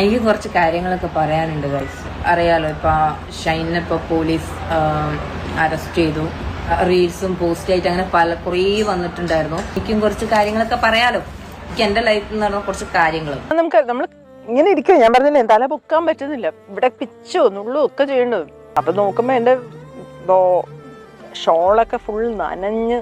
എനിക്ക് കുറച്ച് കാര്യങ്ങളൊക്കെ പറയാനുണ്ട് ഗൈസ് അറിയാലോ ഇപ്പൊ ഷൈനെ ഇപ്പൊ പോലീസ് അറസ്റ്റ് ചെയ്തു. റീൽസും പോസ്റ്റ് ആയിട്ട് അങ്ങനെ പല കുറേ വന്നിട്ടുണ്ടായിരുന്നു. എനിക്കും കുറച്ച് കാര്യങ്ങളൊക്കെ പറയാലോ. എനിക്ക് എന്റെ ലൈഫിൽ നടന്ന കുറച്ച് കാര്യങ്ങൾ നമുക്ക് നമ്മൾ ഇങ്ങനെ ഇരിക്കും ഞാൻ പറഞ്ഞില്ലേ തല പൊക്കാൻ പറ്റുന്നില്ല. ഇവിടെ പിച്ചോ നുള്ളു ഒക്കെ ചെയ്യേണ്ടത് അപ്പൊ നോക്കുമ്പോ എന്റെ ഷോളൊക്കെ ഫുൾ നനഞ്ഞ്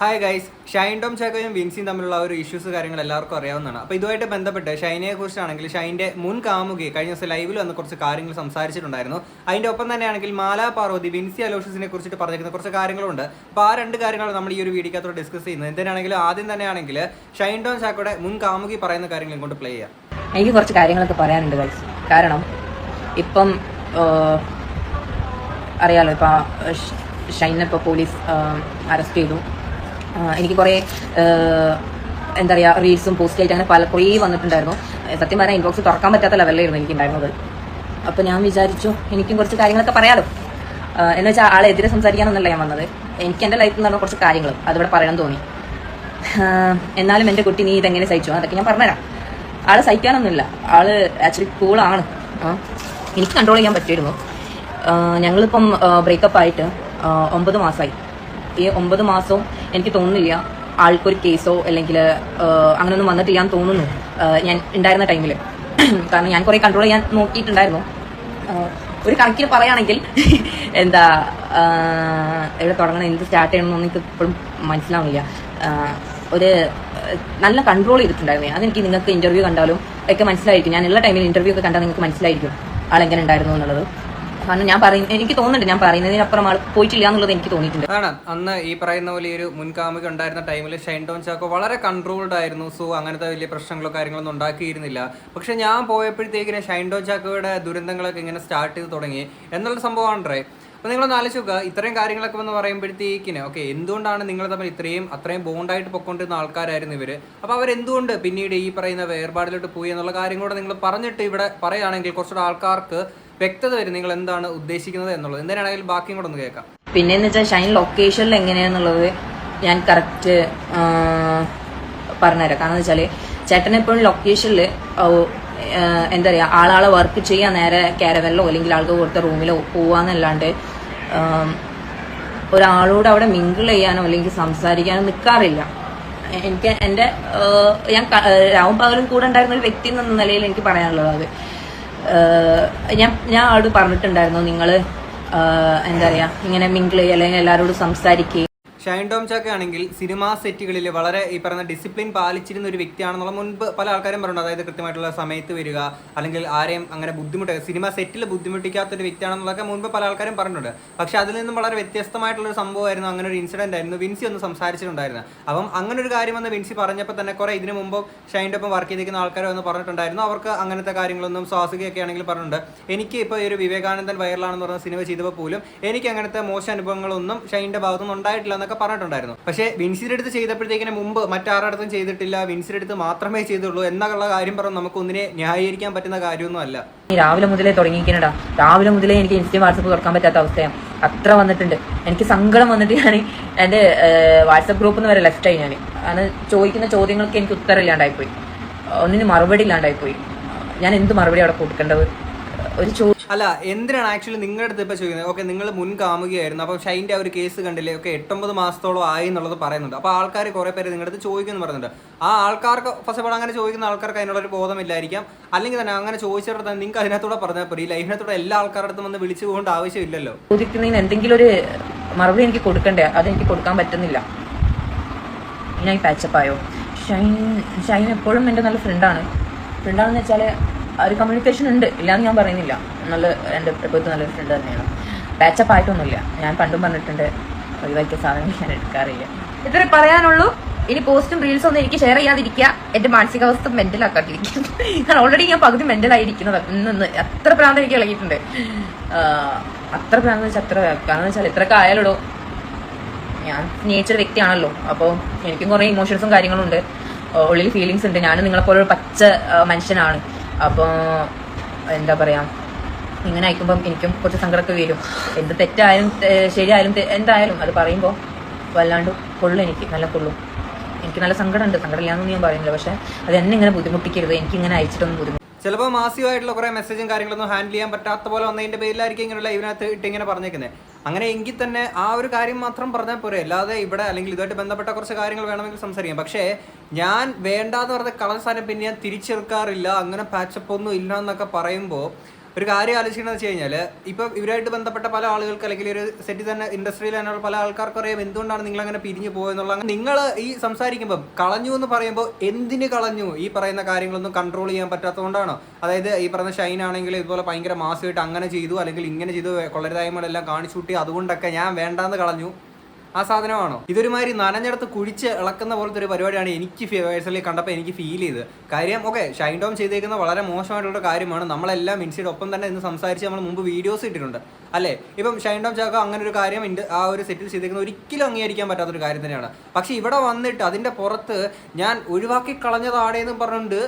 ഹായ് ഗൈസ് ഷൈൻ ടോം ചാക്കോയും വിൻസിയും തമ്മിലുള്ള ഒരു ഇഷ്യൂസ് കാര്യങ്ങൾ എല്ലാവർക്കും അറിയാവുന്നതാണ്. അപ്പോൾ ഇതുമായിട്ട് ബന്ധപ്പെട്ട് ഷൈനയെ കുറിച്ചാണെങ്കിൽ ഷൈന്റെ മുൻ കാമുകി കഴിഞ്ഞ ദിവസം ലൈവിൽ വന്ന് കുറച്ച് കാര്യങ്ങൾ സംസാരിച്ചിട്ടുണ്ടായിരുന്നു. അതിന്റെ ഒപ്പം തന്നെയാണെങ്കിൽ മാലാ പാർവതി വിൻസി അലോഷ്യസിനെ കുറിച്ചിട്ട് പറഞ്ഞിരിക്കുന്ന കുറച്ച് കാര്യങ്ങളുണ്ട്. അപ്പോൾ ആ രണ്ട് കാര്യങ്ങളാണ് നമ്മൾ ഈ ഒരു വീഡിയോക്കകത്തോട് ഡിസ്കസ് ചെയ്യുന്നത്. എന്തിനാണെങ്കിലും ആദ്യം തന്നെയാണെങ്കിൽ ഷൈൻ ടോം ചാക്കോയുടെ മുൻ കാമുകി പറയുന്ന കാര്യങ്ങൾ ഇങ്ങോട്ട് പ്ലേ ചെയ്യാം. എനിക്ക് കുറച്ച് കാര്യങ്ങളൊക്കെ പറയാനുണ്ട് ഗൈസ് കാരണം ഇപ്പം അറിയാലോ ഇപ്പം ഷൈനെ ഇപ്പോൾ പോലീസ് അറസ്റ്റ് ചെയ്തു. എനിക്ക് കുറേ എന്താ പറയുക റീൽസും പോസ്റ്റ് ആയിട്ട് അങ്ങനെ പല കുറേ വന്നിട്ടുണ്ടായിരുന്നു. സത്യം പറഞ്ഞാൽ ഇൻബോക്സ് തുറക്കാൻ പറ്റാത്ത ലെവലിലായിരുന്നു എനിക്കുണ്ടായിരുന്നത്. അപ്പോൾ ഞാൻ വിചാരിച്ചു എനിക്കും കുറച്ച് കാര്യങ്ങളൊക്കെ പറയാലോ. എന്ന് വെച്ചാൽ ആളെ എതിരെ സംസാരിക്കാനൊന്നല്ല ഞാൻ വന്നത്. എനിക്ക് എന്റെ ലൈഫിൽ നടന്ന കുറച്ച് കാര്യങ്ങൾ അതിവിടെ പറയണം തോന്നി. എന്നാലും എന്റെ കുട്ടി നീ ഇതെങ്ങനെ സഹിച്ചു? അതൊക്കെ ഞാൻ പറഞ്ഞുതരാം. ആൾ സഹിക്കാനൊന്നുമില്ല. ആൾ ആക്ച്വലി കൂളാണ് എനിക്ക് കൺട്രോൾ ചെയ്യാൻ പറ്റിയിരുന്നു. ഞങ്ങളിപ്പം ബ്രേക്കപ്പ് ആയിട്ട് ഒമ്പത് മാസമായി ഈ ഒമ്പത് മാസവും എനിക്ക് തോന്നുന്നില്ല ആൾക്കൊരു കേസോ അല്ലെങ്കിൽ അങ്ങനെയൊന്നും വന്നിട്ടില്ല എന്ന് തോന്നുന്നു. ഞാൻ ഉണ്ടായിരുന്ന ടൈമിൽ കാരണം ഞാൻ കുറേ കൺട്രോൾ ചെയ്യാൻ നോക്കിയിട്ടുണ്ടായിരുന്നു. ഒരു കണക്കിന് പറയുകയാണെങ്കിൽ എന്താ എവിടെ തുടങ്ങണം എന്ത് സ്റ്റാർട്ട് ചെയ്യണമെന്നൊന്നും എനിക്ക് ഇപ്പോഴും മനസ്സിലാവുന്നില്ല. ഒരു നല്ല കൺട്രോൾ ചെയ്തിട്ടുണ്ടായിരുന്നു. അതെനിക്ക് നിങ്ങൾക്ക് ഇന്റർവ്യൂ കണ്ടാലും ഒക്കെ മനസ്സിലായിരിക്കും. ഞാൻ ഉള്ള ടൈമിൽ ഇന്റർവ്യൂ ഒക്കെ കണ്ടാൽ നിങ്ങൾക്ക് മനസ്സിലായിരിക്കും ആളെങ്ങനെ ഉണ്ടായിരുന്നു എന്നുള്ളത്. കാരണം ഞാൻ പറയുന്നത് എനിക്ക് തോന്നുന്നുണ്ട് ഞാൻ പറയുന്നതിനപ്പുറം ആൾ പോയിട്ടില്ല എന്നുള്ളത് എനിക്ക് തോന്നിയിട്ടുണ്ട്. അതാണ് അന്ന് ഈ പറയുന്ന പോലെ ഒരു മുൻകാമുക ഉണ്ടായിരുന്ന ടൈമിൽ ഷൈൻ ടോൺ ചാക്കോ വളരെ കൺട്രോൾഡ് ആയിരുന്നു സോ അങ്ങനത്തെ വലിയ പ്രശ്നങ്ങളോ കാര്യങ്ങളൊന്നും ഉണ്ടാക്കിയിരുന്നില്ല. പക്ഷെ ഞാൻ പോയപ്പോഴത്തേക്കിനെ ഷൈൻ ടോൺ ചാക്കോയുടെ ദുരന്തങ്ങളൊക്കെ ഇങ്ങനെ സ്റ്റാർട്ട് ചെയ്ത് തുടങ്ങി എന്നുള്ള സംഭവമാണ് അപ്പോൾ നിങ്ങളൊന്ന് ആലോചിച്ച് നോക്കുക ഇത്രയും കാര്യങ്ങളൊക്കെ എന്ന് പറയുമ്പോഴത്തേക്കിന് ഓക്കെ എന്തുകൊണ്ടാണ് നിങ്ങൾ തമ്മിൽ ഇത്രയും അത്രയും ബോണ്ടായിട്ട് പൊക്കൊണ്ടിരുന്ന ആൾക്കാരായിരുന്നു ഇവർ അപ്പോൾ അവരെന്തുകൊണ്ട് പിന്നീട് ഈ പറയുന്ന വേർപാടിലോട്ട് പോയി എന്നുള്ള കാര്യം കൂടെ നിങ്ങൾ പറഞ്ഞിട്ട് ഇവിടെ പറയുകയാണെങ്കിൽ കുറച്ചുകൂടെ ആൾക്കാർക്ക് വ്യക്തത വരും നിങ്ങൾ എന്താണ് ഉദ്ദേശിക്കുന്നത് എന്നുള്ളത്. എന്തിനാണെങ്കിലും ബാക്കിയും കൂടെ ഒന്ന് കേൾക്കാം. പിന്നെ എന്ന് വെച്ചാൽ ഷൈൻ ലൊക്കേഷനിൽ എങ്ങനെയാന്നുള്ളത് ഞാൻ കറക്റ്റ് പറഞ്ഞുതരാം. കാരണം വെച്ചാൽ ചേട്ടൻ എപ്പോഴും ലൊക്കേഷനിൽ എന്താ പറയുക ആളാളെ വർക്ക് ചെയ്യാൻ നേരെ കാരവനിലോ അല്ലെങ്കിൽ ആൾക്ക് കൊടുത്ത റൂമിലോ പോവാന്നല്ലാണ്ട് ഒരാളോട് അവിടെ മിങ്കിൾ ചെയ്യാനോ അല്ലെങ്കിൽ സംസാരിക്കാനോ നിൽക്കാറില്ല എനിക്ക് എന്റെ ഞാൻ രാവും പകലും കൂടെ ഉണ്ടായിരുന്ന ഒരു വ്യക്തി എന്ന നിലയിൽ എനിക്ക് പറയാനുള്ളത് ഞാൻ ഞാൻ ആളോട് പറഞ്ഞിട്ടുണ്ടായിരുന്നു നിങ്ങൾ എന്താ പറയുക ഇങ്ങനെ മിങ്കിൾ ചെയ്യുക അല്ലെങ്കിൽ എല്ലാവരോടും സംസാരിക്കുക ഷൈൻ ടോം ചാക്ക ആണെങ്കിൽ സിനിമാ സെറ്റുകളിൽ വളരെ ഈ പറയുന്ന ഡിസിപ്ലിൻ പാലിച്ചിരുന്ന ഒരു വ്യക്തിയാണെന്നുള്ള മുൻപ് പല ആൾക്കാരും പറഞ്ഞു അതായത് കൃത്യമായിട്ടുള്ള സമയത്ത് വരിക അല്ലെങ്കിൽ ആരെയും അങ്ങനെ ബുദ്ധിമുട്ട് സിനിമ സെറ്റിൽ ബുദ്ധിമുട്ടിക്കാത്ത ഒരു വ്യക്തിയാണെന്നുള്ളതൊക്കെ മുൻപ് പല ആൾക്കാരും പറഞ്ഞിട്ടുണ്ട്. പക്ഷേ അതിൽ നിന്നും വളരെ വ്യത്യസ്തമായിട്ടുള്ള ഒരു സംഭവമായിരുന്നു അങ്ങനെ ഒരു ഇൻസിഡന്റ് ആയിരുന്നു. വിൻസി ഒന്ന് സംസാരിച്ചിട്ടുണ്ടായിരുന്നു. അപ്പം അങ്ങനെ ഒരു കാര്യം വന്ന് വിൻസി പറഞ്ഞപ്പോൾ തന്നെ കുറേ ഇതിനു മുമ്പ് ഷൈന്റെ ഒപ്പം വർക്ക് ചെയ്തിരിക്കുന്ന ആൾക്കാർ ഒന്ന് പറഞ്ഞിട്ടുണ്ടായിരുന്നു. അവർക്ക് അങ്ങനത്തെ കാര്യങ്ങളൊന്നും സ്വാസികയൊക്കെ ആണെങ്കിൽ പറഞ്ഞിട്ടുണ്ട്. എനിക്ക് ഇപ്പോൾ ഒരു വിവേകാനന്ദൻ വൈറലാണെന്ന് പറഞ്ഞ സിനിമ ചെയ്തപ്പോൾ പോലും എനിക്ക് അങ്ങനത്തെ മോശം അനുഭവങ്ങളൊന്നും ഷൈന്റെ ഭാഗത്തുനിന്ന് ഉണ്ടായിട്ടില്ല എന്നൊക്കെ പറഞ്ഞിട്ടുണ്ടായിരുന്നു. പക്ഷേ വിൻസിയുടെ അടുത്ത് ചെയ്തപ്പോഴത്തേക്കിന് മുമ്പ് മറ്റാരടത്തും ചെയ്തിട്ടില്ല. വിൻസിയുടെ അടുത്ത് മാത്രമേ ചെയ്തുള്ളൂ എന്നുള്ള കാര്യം പറഞ്ഞ് നമുക്ക് ഒന്നിനെ ന്യായീകരിക്കാൻ പറ്റുന്ന കാര്യമൊന്നും അല്ല. രാവിലെ മുതലേ തുടങ്ങിയിരിക്കണടാ. രാവിലെ മുതലേ എനിക്ക് ഇൻസ്റ്റയും വാട്സപ്പ് തുറക്കാൻ പറ്റാത്ത അവസ്ഥയാണ് അത്ര വന്നിട്ടുണ്ട്. എനിക്ക് സങ്കടം വന്നിട്ട് ഞാൻ എന്റെ വാട്സപ്പ് ഗ്രൂപ്പിൽ നിന്ന് വരെ ലെഫ്റ്റ് ആയി ഞാൻ അത് ചോദിക്കുന്ന ചോദ്യങ്ങൾക്ക് എനിക്ക് ഉത്തരം ഇല്ലാണ്ടായിപ്പോയി. ഒന്നിന് മറുപടി ഇല്ലാണ്ടായിപ്പോയി. ഞാൻ എന്ത് മറുപടി അവിടെ കൊടുക്കേണ്ടത്? ഒരു ചോ അല്ല എന്തിനാണ് ആക്ച്വലി നിങ്ങളുടെ അടുത്ത് ഇപ്പോൾ ചോദിക്കുന്നത്? ഓക്കെ നിങ്ങൾ മുൻ കാമുകയായിരുന്നു. അപ്പം ഷൈന്റെ ആ ഒരു കേസ് കണ്ടില്ലേ? ഓക്കെ എട്ടൊമ്പത് മാസത്തോളം ആയി എന്നുള്ളത് പറയുന്നുണ്ട്. അപ്പോൾ ആൾക്കാർ കുറേ പേര് നിങ്ങളുടെ അടുത്ത് ചോദിക്കുന്നു പറയുന്നുണ്ട്. ആ ആൾക്കാർക്ക് ഫസ്റ്റ് ഓഫ് ഓൾ അങ്ങനെ ചോദിക്കുന്ന ആൾക്കാർക്ക് അതിനുള്ളൊരു ബോധമില്ലായിരിക്കാം. അല്ലെങ്കിൽ തന്നെ അങ്ങനെ ചോദിച്ചിടത്ത് നിങ്ങൾക്ക് അതിനകത്തൂടെ പറഞ്ഞാൽ പോലും ഈ ലൈഫിനകത്തൂടെ എല്ലാ ആൾക്കാരുടെ അടുത്തും വന്ന് വിളിച്ചു പോകേണ്ട ആവശ്യമില്ലല്ലോ. ചോദിക്കുന്നതിന് എന്തെങ്കിലും ഒരു മറുപടി എനിക്ക് കൊടുക്കണ്ടേ? അതെനിക്ക് കൊടുക്കാൻ പറ്റുന്നില്ല. ഞാൻ പാച്ചപ്പായോ ഷൈൻ ഷൈൻ എപ്പോഴും എന്റെ നല്ല ഫ്രണ്ടാണ് ഫ്രണ്ടാണെന്ന് വെച്ചാൽ ഒരു കമ്മ്യൂണിക്കേഷൻ ഉണ്ട്. ഇല്ലാന്ന് ഞാൻ പറയുന്നില്ല. നല്ല എന്റെ പ്രഭുത്വം നല്ലൊരു ഫ്രണ്ട് തന്നെയാണ്. പാച്ചപ്പ് ആയിട്ടൊന്നുമില്ല. ഞാൻ പണ്ടും പറഞ്ഞിട്ടുണ്ട് ഒഴിവാക്കിയ സാധനങ്ങൾ ഞാൻ എടുക്കാറില്ല. ഇത്രേ പറയാനുള്ളൂ ഇനി പോസ്റ്റും റീൽസും ഒന്നും എനിക്ക് ഷെയർ ചെയ്യാതിരിക്കുക. എന്റെ മാനസികാവസ്ഥ മെന്റൽ ആക്കാതിരിക്കുക. ഞാൻ ഓൾറെഡി ഞാൻ പകുതി മെന്റൽ ആയിരിക്കുന്നത്. ഇന്ന് അത്ര പ്രാന്തം എനിക്ക് ഇളകിയിട്ടുണ്ട്. അത്ര പ്രാന്തം വെച്ചാൽ അത്ര കാരണം വെച്ചാൽ ഇത്രയൊക്കെ ആയാലുള്ളൂ. ഞാൻ സ്നേഹിച്ചൊരു വ്യക്തിയാണല്ലോ. അപ്പോൾ എനിക്കും കുറേ ഇമോഷൻസും കാര്യങ്ങളും ഉണ്ട്. ഉള്ളിൽ ഫീലിങ്സ് ഉണ്ട്. ഞാനും നിങ്ങളെപ്പോലെ ഒരു പച്ച മനുഷ്യനാണ്. അപ്പോൾ എന്താ പറയാ ഇങ്ങനെ അയക്കുമ്പം എനിക്കും കുറച്ച് സങ്കടമൊക്കെ വരും. എന്ത് തെറ്റായാലും ശരിയായാലും എന്തായാലും അത് പറയുമ്പോൾ വല്ലാണ്ട് കൊള്ളും എനിക്ക് നല്ല കൊള്ളും. എനിക്ക് നല്ല സങ്കടമുണ്ട്. സങ്കടമില്ലാന്നൊന്നും ഞാൻ പറയുന്നില്ല. പക്ഷെ അത് എന്നെ ഇങ്ങനെ ബുദ്ധിമുട്ടിക്കരുത്. എനിക്ക് ഇങ്ങനെ അയച്ചിട്ടൊന്നും ബുദ്ധിമുട്ട് ചിലപ്പോൾ മാസീവായിട്ടുള്ള കുറേ മെസ്സേജും കാര്യങ്ങളൊന്നും ഹാൻഡിൽ ചെയ്യാൻ പറ്റാത്ത പോലെ വന്നതിന്റെ പേരിലായിരിക്കും ഇങ്ങനെയുള്ള ഇതിനകത്ത് ഇട്ട് ഇങ്ങനെ പറഞ്ഞേക്കുന്നത് അങ്ങനെ എങ്കിൽ തന്നെ ആ ഒരു കാര്യം മാത്രം പറഞ്ഞാൽ പോരെ. അല്ലാതെ ഇവിടെ അല്ലെങ്കിൽ ഇതുമായിട്ട് ബന്ധപ്പെട്ട കുറച്ച് കാര്യങ്ങൾ വേണമെങ്കിൽ സംസാരിക്കാം. പക്ഷേ ഞാൻ വേണ്ടാന്ന് പറഞ്ഞ കളർ സാധനം പിന്നെ ഞാൻ തിരിച്ചെടുക്കാറില്ല. അങ്ങനെ പാച്ചപ്പൊന്നും ഇല്ല എന്നൊക്കെ പറയുമ്പോൾ ഒരു കാര്യം ആലോചിക്കണമെന്ന് വെച്ച് കഴിഞ്ഞാൽ ഇപ്പൊ ഇവരായിട്ട് ബന്ധപ്പെട്ട പല ആളുകൾക്ക് അല്ലെങ്കിൽ ഒരു സെറ്റിൽ തന്നെ ഇൻഡസ്ട്രിയിൽ തന്നെയുള്ള പല ആൾക്കാർക്ക് അറിയാം എന്തുകൊണ്ടാണ് നിങ്ങൾ അങ്ങനെ പിരിഞ്ഞു പോയെന്നുള്ള നിങ്ങൾ ഈ സംസാരിക്കുമ്പോൾ കളഞ്ഞു എന്ന് പറയുമ്പോൾ എന്തിന് കളഞ്ഞു? ഈ പറയുന്ന കാര്യങ്ങളൊന്നും കൺട്രോൾ ചെയ്യാൻ പറ്റാത്തതുകൊണ്ടാണോ അതായത് ഈ പറയുന്ന ഷൈൻ ആണെങ്കിൽ ഇതുപോലെ ഭയങ്കര മാസമായിട്ട് അങ്ങനെ ചെയ്തു അല്ലെങ്കിൽ ഇങ്ങനെ ചെയ്തു കൊള്ളരുതായ്മകളെല്ലാം കാണിച്ചു കൂട്ടി അതുകൊണ്ടൊക്കെ ഞാൻ വേണ്ടാന്ന് കളഞ്ഞു. ആ സാധനമാണോ? ഇതൊരുമാതിരി നനഞ്ഞെടുത്ത് കുഴിച്ച് ഇളക്കുന്ന പോലത്തെ ഒരു പരിപാടിയാണ് എനിക്ക് പേഴ്സണലി കണ്ടപ്പോൾ എനിക്ക് ഫീൽ ചെയ്ത് കാര്യം ഓക്കെ ഷൈൻ ഡോം ചെയ്തേക്കുന്ന വളരെ മോശമായിട്ടുള്ള കാര്യമാണ്. നമ്മളെല്ലാം മിൻസിയുടെ ഒപ്പം തന്നെ ഇന്ന് സംസാരിച്ച് നമ്മൾ മുമ്പ് വീഡിയോസ് ഇട്ടിട്ടുണ്ട്. അല്ലേ? ഇപ്പം ഷൈൻ ഡോം ചാക്ക അങ്ങനെ ഒരു കാര്യം ആ ഒരു സെറ്റിൽ ചെയ്തേക്കുന്ന ഒരിക്കലും അംഗീകരിക്കാൻ പറ്റാത്തൊരു കാര്യം തന്നെയാണ്. പക്ഷെ ഇവിടെ വന്നിട്ട് അതിന്റെ പുറത്ത് ഞാൻ ഒഴിവാക്കി കളഞ്ഞതാടേന്ന് പറഞ്ഞിട്ടുണ്ട്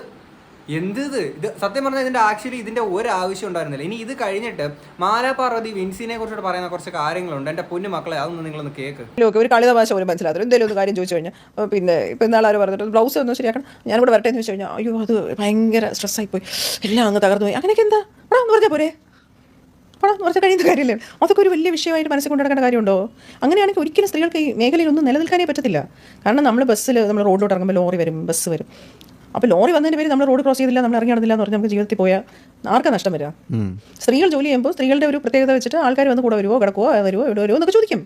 എന്ത് ഇത് സത്യം പറഞ്ഞാൽ ഇതിന്റെ ആക്ച്വലി ഇതിന്റെ ഒരു ആവശ്യം ഉണ്ടായിരുന്നില്ല. ഇനി ഇത് കഴിഞ്ഞിട്ട് മാലാ പാർവതി വിൻസിനെ കുറിച്ചിട്ട് പറയുന്ന കുറച്ച് കാര്യങ്ങളുണ്ട്. എന്റെ പൊന്നു മക്കളെ അതൊന്നും നിങ്ങളൊന്ന് കേക്ക്. ഓക്കെ ഒരു കളിത ഭാഷ പോലും മനസ്സിലാത്ത എന്തെങ്കിലും ഒരു കാര്യം ചോദിച്ചു കഴിഞ്ഞാൽ പിന്നെ ഇപ്പം ഇന്നാൾ പറഞ്ഞിട്ട് ബ്ലൗസ് ഒന്ന് ശരിയാക്കണം. ഞാൻ ഇവിടെ വരട്ടെ എന്ന് വെച്ച് കഴിഞ്ഞാൽ അയ്യോ അത് ഭയങ്കര സ്ട്രെസ്സായി പോയി. എല്ലാം അങ്ങ് തകർന്നു പോയി. അങ്ങനെയൊക്കെ എന്താ? അവിടെ എന്ന് പറഞ്ഞാൽ പോരെ? പണം പറഞ്ഞാൽ കഴിയുന്ന കാര്യമില്ലേ? അതൊക്കെ ഒരു വലിയ വിഷയമായിട്ട് മനസ്സിൽ കൊണ്ടു നടക്കേണ്ട കാര്യമുണ്ടോ? അങ്ങനെയാണെങ്കിൽ ഒരിക്കലും സ്ത്രീകൾക്ക് ഈ മേഖലയിൽ ഒന്നും നിലനിൽക്കാനേ പറ്റത്തില്ല. കാരണം നമ്മൾ ബസ്സിൽ നമ്മൾ റോഡിലോട്ട് ഇറങ്ങുമ്പോൾ ലോറി വരും ബസ് വരും. അപ്പോൾ ലോറി വന്നതിന്റെ പേര് നമ്മൾ റോഡ് ക്രോസ് ചെയ്തില്ല നമ്മൾ ഇറങ്ങി നടന്നില്ല എന്ന് പറഞ്ഞാൽ നമുക്ക് ജീവിതത്തിൽ പോയാൽ ആർക്കാ നഷ്ടം വരിക? സ്ത്രീകൾ ജോലി ചെയ്യുമ്പോൾ സ്ത്രീകളുടെ ഒരു പ്രത്യേകത വെച്ചിട്ട് ആൾക്കാർ വന്ന് കൂടെ വരുമോ കിടക്കുവോ വരുമോ ഇവിടെ വരുമോ എന്നൊക്കെ ചോദിക്കും.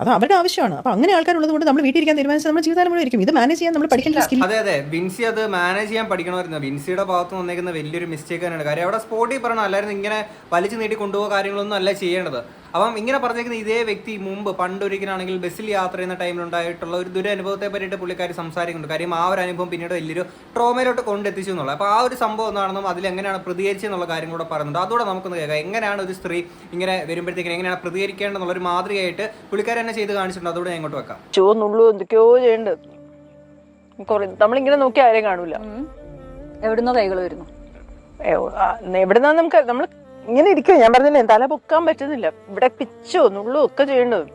അത് അവരുടെ ആവശ്യമാണ്. അപ്പോൾ അങ്ങനെ ആൾക്കാരുള്ളത് കൊണ്ട് നമ്മൾ വീട്ടിൽ ഇരിക്കാൻ തീരുമാനിച്ചാൽ നമ്മൾ ജീവിതം മുഴുവൻ ഇരിക്കും. ഇത് മാനേജ് ചെയ്യാൻ നമ്മൾ പഠിക്കേണ്ട സ്കിൽ അതെ അതെ. ബിൻസി അത് മാനേജ് ചെയ്യാൻ പഠിക്കണമായിരുന്നു. ബിൻസിയുടെ ഭാഗത്ത് നിന്ന് വന്നേക്കുന്ന വലിയൊരു മിസ്റ്റേക്ക് തന്നെയാണ്. കാര്യം അവിടെ സ്പോട്ടിൽ പറയണം അല്ലായിരുന്നു ഇങ്ങനെ വലിച്ചു നീട്ടി കൊണ്ടുപോകുക കാര്യങ്ങളൊന്നും അല്ല ചെയ്യേണ്ടത്. അപ്പം ഇങ്ങനെ പറഞ്ഞേക്കുന്ന ഇതേ വ്യക്തി മുമ്പ് പണ്ടൊരിക്കലാണെങ്കിൽ ബസ്സിൽ യാത്ര ചെയ്യുന്ന ടൈമിലുണ്ടായിട്ടുള്ള ഒരു ദുരനുഭവത്തെ പറ്റിയിട്ട് പുള്ളിക്കാരി സംസാരിക്കുന്നുണ്ട്. കാര്യം ആ ഒരു അനുഭവം പിന്നീട് വലിയൊരു ട്രോമയിലോട്ട് കൊണ്ടെത്തിച്ചു എന്നുള്ളത്. അപ്പോൾ ആ ഒരു സംഭവം എന്താണെന്നും അതിൽ എങ്ങനെയാണ് പ്രതികരിച്ചെന്നുള്ള കാര്യം കൂടെ പറയുന്നുണ്ട്. അതോടെ നമുക്കൊന്ന് കേൾക്കാം. എങ്ങനെയാണ് ഒരു സ്ത്രീ ഇങ്ങനെ വരുമ്പോഴത്തേക്കും എങ്ങനെയാണ് പ്രതികരിക്കേണ്ടെന്നുള്ള ഒരു മാതൃകയായിട്ട് പുള്ളിക്കാരെ തന്നെ ചെയ്ത് കാണിച്ചിട്ടുണ്ട്. അതോടെ ഞാൻ ഇങ്ങോട്ട് വെക്കാം. എന്തൊക്കെയോ ചെയ്യുന്നുണ്ട് കുറെ നമ്മളിങ്ങനെ നോക്കി ആരെയും കാണൂല. എവിടുന്നോ കൈകൾ വരുന്നു. എവിടുന്നാ നമുക്ക് നമ്മൾ ഇങ്ങനെ ഇരിക്കും ഞാൻ പറഞ്ഞില്ലേ തല പൊക്കാൻ പറ്റുന്നില്ല. ഇവിടെ പിച്ചോ നുള്ളോ ഒക്കെ ചെയ്യേണ്ടത്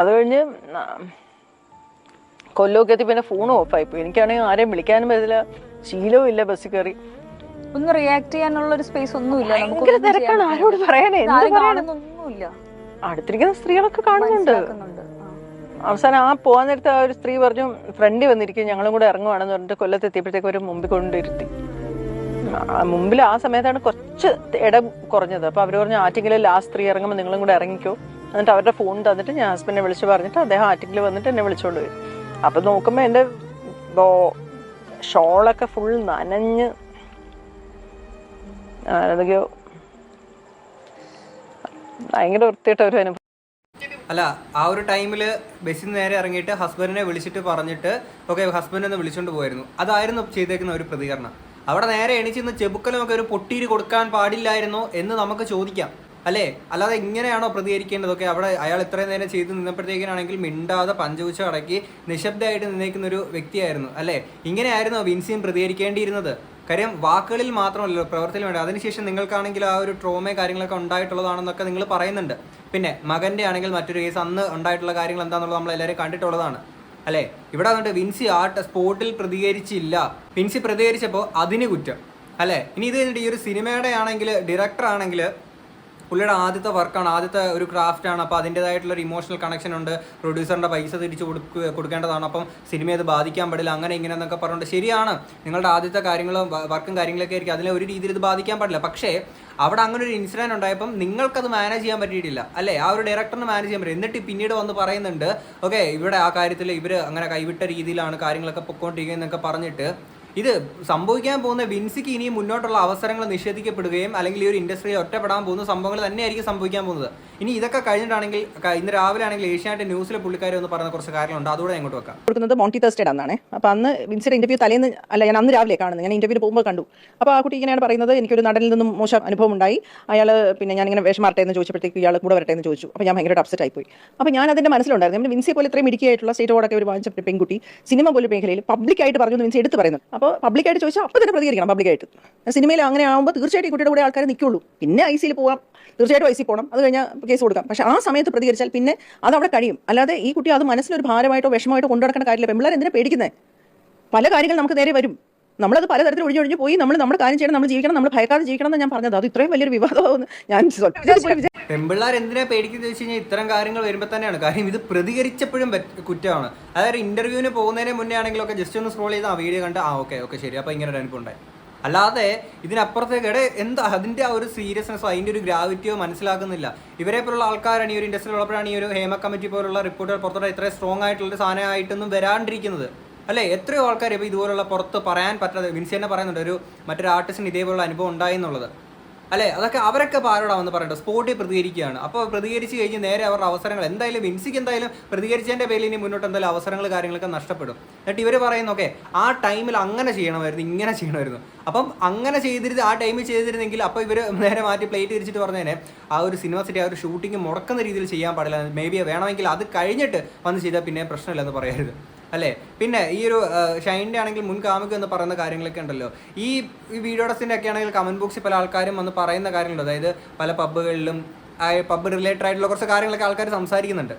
അത് കഴിഞ്ഞ് കൊല്ലമൊക്കെ എത്തി പിന്നെ ഫോൺ ഓഫായി പോയി. എനിക്കാണെങ്കിൽ ആരെയും വിളിക്കാനും പറ്റില്ല ശീലവും ഇല്ല ബസ്സിൽ കയറി. ഒന്ന് റിയാക്ട് ചെയ്യാനുള്ള ഒരു സ്പേസ് ഒന്നുമില്ല. ഭയങ്കര തിരക്കാണ്. ആരോട് പറയാനേ അടുത്തിരിക്കുന്ന സ്ത്രീകളൊക്കെ കാണുന്നുണ്ട്. അവസാനം ആ പോകാൻ നേരത്തെ ആ ഒരു സ്ത്രീ പറഞ്ഞു ഫ്രണ്ട് വന്നിരിക്കും. ഞങ്ങളും കൂടെ ഇറങ്ങുവാണെന്ന് പറഞ്ഞിട്ട് കൊല്ലത്ത് എത്തിയപ്പോഴത്തേക്ക് ഒരു മുമ്പിൽ കൊണ്ടിരുത്തി. മുമ്പിൽ ആ സമയത്താണ് കുറച്ച് ഇട കുറഞ്ഞത്. അപ്പൊ അവർ പറഞ്ഞു ആറ്റിങ്ങിൽ ലാസ്റ്റ് ത്രീ ഇറങ്ങുമ്പോൾ നിങ്ങളും കൂടെ ഇറങ്ങിക്കോ. എന്നിട്ട് അവരുടെ ഫോൺ തന്നിട്ട് ഞാൻ ഹസ്ബൻഡിനെ വിളിച്ച് പറഞ്ഞിട്ട് അദ്ദേഹം ആറ്റിങ്ങിൽ വന്നിട്ട് എന്നെ വിളിച്ചോണ്ട് വരും അപ്പൊ നോക്കുമ്പോ എന്റെ ഷോളൊക്കെ ഫുൾ നനഞ്ഞ് ആ, എന്തൊക്കെയോ ഭയങ്കര വൃത്തിയായിട്ട ഒരു അനുഭവം. അല്ല ആ ഒരു ടൈമിൽ ബസ്സിൽ നേരെ ഇറങ്ങിയിട്ട് ഹസ്ബൻഡിനെ വിളിച്ചിട്ട് പറഞ്ഞിട്ട് ഓക്കെ ഹസ്ബൻഡ് ഒന്ന് വിളിച്ചോണ്ട് പോയിരുന്നു അതായിരുന്നു ചെയ്തേക്കുന്ന ഒരു പ്രതികരണം. അവിടെ നേരെ എണീച്ചിന്ന് ചെബുക്കലുമൊക്കെ ഒരു പൊട്ടീര് കൊടുക്കാൻ പാടില്ലായിരുന്നോ എന്ന് നമുക്ക് ചോദിക്കാം. അല്ലേ? അല്ലാതെ ഇങ്ങനെയാണോ പ്രതികരിക്കേണ്ടതൊക്കെ? അവിടെ അയാൾ ഇത്രയും നേരം ചെയ്ത് നിന്നപ്പോഴത്തേക്കിനാണെങ്കിൽ മിണ്ടാതെ പഞ്ചകുച്ച അടക്കി നിശബ്ദമായിട്ട് നിന്നേക്കുന്ന ഒരു വ്യക്തിയായിരുന്നു. അല്ലേ? ഇങ്ങനെയായിരുന്നോ വിൻസിയും പ്രതികരിക്കേണ്ടിയിരുന്നത്? കാര്യം വാക്കുകളിൽ മാത്രമല്ലല്ലോ പ്രവർത്തിയിൽ വേണ്ട അതിനുശേഷം നിങ്ങൾക്കാണെങ്കിൽ ആ ഒരു ട്രോമയും കാര്യങ്ങളൊക്കെ ഉണ്ടായിട്ടുള്ളതാണെന്നൊക്കെ നിങ്ങൾ പറയുന്നുണ്ട്. പിന്നെ മകന്റെ ആണെങ്കിൽ മറ്റൊരു കേസ് അന്ന് ഉണ്ടായിട്ടുള്ള കാര്യങ്ങൾ എന്താണെന്നുള്ളത് നമ്മൾ എല്ലാവരും കണ്ടിട്ടുള്ളതാണ്. അല്ലേ? ഇവിടെ വന്നിട്ട് വിൻസി ആ സ്പോട്ടിൽ പ്രതികരിച്ചില്ല. വിൻസി പ്രതികരിച്ചപ്പോൾ അതിന് കുറ്റം. അല്ലേ? ഇനി ഇത് കഴിഞ്ഞിട്ട് ഈ ഒരു സിനിമയുടെ ആണെങ്കിൽ ഡയറക്ടർ ആണെങ്കിൽ പുള്ളിയുടെ ആദ്യത്തെ വർക്കാണ് ആദ്യത്തെ ഒരു ക്രാഫ്റ്റ് ആണ്. അപ്പോൾ അതിന്റെതായിട്ടുള്ള ഒരു ഇമോഷണൽ കണക്ഷൻ ഉണ്ട്. പ്രൊഡ്യൂസറിന്റെ പൈസ തിരിച്ചു കൊടുക്കുക കൊടുക്കേണ്ടതാണ്. അപ്പം സിനിമയെ അത് ബാധിക്കാൻ പാടില്ല അങ്ങനെ ഇങ്ങനെ എന്നൊക്കെ പറഞ്ഞിട്ട് ശരിയാണ്. നിങ്ങളുടെ ആദ്യത്തെ കാര്യങ്ങളും വർക്കും കാര്യങ്ങളൊക്കെ ആയിരിക്കും. അതിനെ ഒരു രീതിയിൽ ഇത് ബാധിക്കാൻ പാടില്ല. പക്ഷേ അവിടെ അങ്ങനെ ഒരു ഇൻസിഡന്റ് ഉണ്ടായപ്പം നിങ്ങൾക്കത് മാനേജ് ചെയ്യാൻ പറ്റിയിട്ടില്ല. അല്ലേ? ആ ഒരു ഡയറക്ടറിന് മാനേജ് ചെയ്യാൻ പറ്റും എന്നിട്ട് പിന്നീട് വന്ന് പറയുന്നുണ്ട് ഓക്കെ ഇവിടെ ആ കാര്യത്തിൽ ഇവർ അങ്ങനെ കൈവിട്ട രീതിയിലാണ് കാര്യങ്ങളൊക്കെ പൊക്കോണ്ടിരിക്കുന്നതൊക്കെ പറഞ്ഞിട്ട് ഇത് സംഭവിക്കാൻ പോകുന്ന വിൻസിക്ക് ഇനിയും മുന്നോട്ടുള്ള അവസരങ്ങൾ നിഷേധിക്കപ്പെടുകയും അല്ലെങ്കിൽ ഈ ഒരു ഇൻഡസ്ട്രിയിൽ ഒറ്റപ്പെടാൻ പോകുന്ന സംഭവങ്ങൾ തന്നെയായിരിക്കും സംഭവിക്കാൻ പോകുന്നത്. ഇനി ഇതൊക്കെ കഴിഞ്ഞിട്ടാണെങ്കിൽ ഇന്ന് രാവിലെ ആണെങ്കിൽ ഏഷ്യാനെറ്റ് ന്യൂസിൽ പുള്ളിക്കാരി ഒന്ന് പറഞ്ഞ കുറച്ച് കാര്യങ്ങളുണ്ട്. അതുകൂടെ ഇങ്ങോട്ട് വെക്കാം. കൊടുക്കുന്നത് മോണ്ടി തേഴ്സ്ഡേ അന്നാണ് അപ്പോൾ അന്ന് വിൻസിയുടെ ഇന്റർവ്യൂ തലേന്ന് അല്ല ഞാൻ അന്ന് രാവിലെ കാണുന്നത്. ഞാൻ ഇന്റർവ്യൂ പോകുമ്പോൾ കണ്ടു. അപ്പോൾ ആ കുട്ടി ഇങ്ങനെയാണ് പറയുന്നത്. എനിക്കൊരു നടനിൽ നിന്നും മോശം അനുഭവം ഉണ്ടായി അയാൾ പിന്നെ ഞാൻ ഇങ്ങനെ വേഷം മാറട്ടെ എന്ന് ചോദിച്ചപ്പോഴത്തേക്ക് ഇയാൾ കൂടെ വരട്ടെ എന്ന് ചോദിച്ചു. അപ്പോൾ ഞാൻ ഭയങ്കര അപ്സെറ്റ് ആയി പോയി. അപ്പോൾ ഞാൻ അതിന്റെ മനസ്സിലുണ്ടായിരുന്നു. വിൻസി പോലെ ഇത്രയും ഇടുക്കിയായിട്ടുള്ള സ്റ്റേറ്റ് ഓടൊക്കെ ഒരു വാങ്ങിച്ച പെൺകുട്ടി സിനിമ പോലെ മേഖലയിൽ പബ്ലിക്കായിട്ട് പറഞ്ഞു വിൻസി എടുത്ത് പറയുന്നു. അപ്പോൾ പബ്ലിക്കായിട്ട് ചോദിച്ചാൽ അപ്പോൾ തന്നെ പ്രതികരിക്കണം പബ്ലിക്കായിട്ട് സിനിമയിൽ അങ്ങനെ ആകുമ്പോൾ തീർച്ചയായിട്ടും കുട്ടിയുടെ കൂടെ ആൾക്കാർ നിൽക്കുള്ളൂ. പിന്നെ ഐ സിയിൽ പോകാം തീർച്ചയായിട്ടും ഐ സി പോകണം അത് കഴിഞ്ഞാൽ കേസ് കൊടുക്കാം. പക്ഷേ ആ സമയത്ത് പ്രതികരിച്ചാൽ പിന്നെ അത് അവിടെ കഴിയും. അല്ലാതെ ഈ കുട്ടി അത് മനസ്സിലൊരു ഭാരമായിട്ടോ വിഷമമായിട്ടോ കൊണ്ടു നടക്കേണ്ട കാര്യമില്ല. പെമ്പിള്ളേർ എന്തിനാണ് പേടിക്കുന്നത് പല കാര്യങ്ങൾ നമുക്ക് നേരെ വരും. നമ്മളത് പലതരത്തിൽ ഒഴിഞ്ഞൊഴിഞ്ഞ് പോയി. നമ്മൾ നമ്മുടെ കാര്യം ചെയ്യണം നമ്മൾ ജീവിക്കണം നമ്മൾ ഭയക്കാതെ ജീവിക്കണം എന്ന് ഞാൻ പറഞ്ഞത്. അത് ഇത്രയും വലിയൊരു വിവാദമാവുന്നു. ഞാൻ പെമ്പിള്ളാർ എന്തിനാ പേടിക്കുന്നത് വെച്ച് കഴിഞ്ഞാൽ ഇത്തരം കാര്യങ്ങൾ വരുമ്പോൾ തന്നെയാണ്. കാര്യം ഇത് പ്രതികരിച്ചപ്പോഴും കുറ്റമാണ്. അതായത് ഇന്റർവ്യൂവിന് പോകുന്നതിന് മുന്നേ ആണെങ്കിലൊക്കെ ജസ്റ്റ് ഒന്ന് സ്ക്രോൾ ചെയ്ത് ആ വീഡിയോ കണ്ട് ആ ഓക്കെ ഓക്കെ ശരി. അപ്പോൾ ഇങ്ങനെ ഒരു അനുഭവം ഉണ്ടായി. അല്ലാതെ ഇതിനപ്പുറത്തേക്ക് ഇടെ എന്താ അതിന്റെ ആ ഒരു സീരിയസ്നെസ് അതിന്റെ ഒരു ഗ്രാവിറ്റിയോ മനസ്സിലാക്കുന്നില്ല. ഇവരെ പോലുള്ള ആൾക്കാരാണ് ഈ ഒരു ഇൻഡസ്ട്രിയിൽ ഉള്ളപ്പോഴാണ് ഈ ഒരു ഹേമ കമ്മിറ്റി പോലുള്ള റിപ്പോർട്ടുകൾ പുറത്തോടെ ഇത്രയും സ്ട്രോങ് ആയിട്ടുള്ള ഒരു സാധനമായിട്ടൊന്നും വരാണ്ടിരിക്കുന്നത്. അല്ലേ? എത്രയോ ആൾക്കാർ ഇപ്പോൾ ഇതുപോലുള്ള പുറത്ത് പറയാൻ പറ്റാതെ വിൻസി തന്നെ പറയുന്നുണ്ട് ഒരു മറ്റൊരു ആർട്ടിസ്റ്റിന് ഇതേപോലുള്ള അനുഭവം ഉണ്ടായി എന്നുള്ളത്. അല്ലേ? അതൊക്കെ അവരൊക്കെ ആരോടാ വന്ന് പറയണ്ടത് സ്പോട്ടിൽ പ്രതികരിക്കുകയാണ്. അപ്പോൾ പ്രതികരിച്ച് കഴിഞ്ഞ് നേരെ അവരുടെ അവസരങ്ങൾ എന്തായാലും വിൻസിക്ക് എന്തായാലും പ്രതികരിച്ചതിന്റെ പേരിൽ ഇനി മുന്നോട്ട് എന്തായാലും അവസരങ്ങൾ കാര്യങ്ങളൊക്കെ നഷ്ടപ്പെടും. എന്നിട്ട് ഇവർ പറയുന്നു ഓക്കെ ആ ടൈമിൽ അങ്ങനെ ചെയ്യണമായിരുന്നു ഇങ്ങനെ ചെയ്യണമായിരുന്നു. അപ്പം അങ്ങനെ ചെയ്തിരുന്ന ആ ടൈമിൽ ചെയ്തിരുന്നെങ്കിൽ അപ്പോൾ ഇവർ നേരെ മാറ്റി പ്ലേറ്റ് തിരിച്ചിട്ട് പറഞ്ഞേനെ ആ ഒരു സിനിമ സിറ്റി ആ ഒരു ഷൂട്ടിംഗ് മുടക്കുന്ന രീതിയിൽ ചെയ്യാൻ പാടില്ല. മേ ബി വേണമെങ്കിൽ അത് കഴിഞ്ഞിട്ട് വന്ന് ചെയ്താൽ പിന്നെ പ്രശ്നമില്ലെന്ന് പറയരുത്. അല്ലേ? പിന്നെ ഈ ഒരു ഷൈന്റെ ആണെങ്കിൽ മുൻ കാമുക എന്ന് പറയുന്ന കാര്യങ്ങളൊക്കെ ഉണ്ടല്ലോ. ഈ ഈ വീഡിയോഡസിന്റെ ഒക്കെ ആണെങ്കിൽ കമന്റ് ബോക്സിൽ പല ആൾക്കാരും വന്ന് പറയുന്ന കാര്യങ്ങളുണ്ട്. അതായത് പല പബ്ബുകളിലും പബ്ബ് റിലേറ്റഡ് ആയിട്ടുള്ള കുറച്ച് കാര്യങ്ങളൊക്കെ ആൾക്കാർ സംസാരിക്കുന്നുണ്ട്.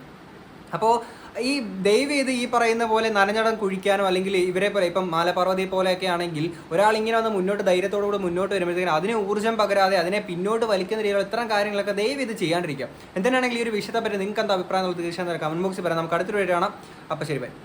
അപ്പോൾ ഈ ദയവ് ചെയ്ത് ഈ പറയുന്ന പോലെ നനഞ്ഞടം കുഴിക്കാനോ അല്ലെങ്കിൽ ഇവരെ പോലെ ഇപ്പം മാലപാർവതി പോലെയൊക്കെ ആണെങ്കിൽ ഒരാൾ ഇങ്ങനെ വന്ന് മുന്നോട്ട് ധൈര്യത്തോടുകൂടി മുന്നോട്ട് വരുമ്പോഴത്തേക്കും അതിനെ ഊർജം പകരാതെ അതിനെ പിന്നോട്ട് വലിക്കുന്ന രീതിയിൽ ഇത്തരം കാര്യങ്ങളൊക്കെ ദയവ് ഇത് ചെയ്യാണ്ടിരിക്കുക എന്തിനാണെങ്കിൽ ഈ ഒരു വിഷയത്തെ പറ്റി നിങ്ങൾക്ക് എന്താ അഭിപ്രായം? എന്നുള്ളത് തീർച്ചയായും കമന്റ് ബോക്സിൽ പറയാം. നമുക്ക് അടുത്തൊരു വീഡിയോ കാണാം. അപ്പോൾ ശരി ബൈ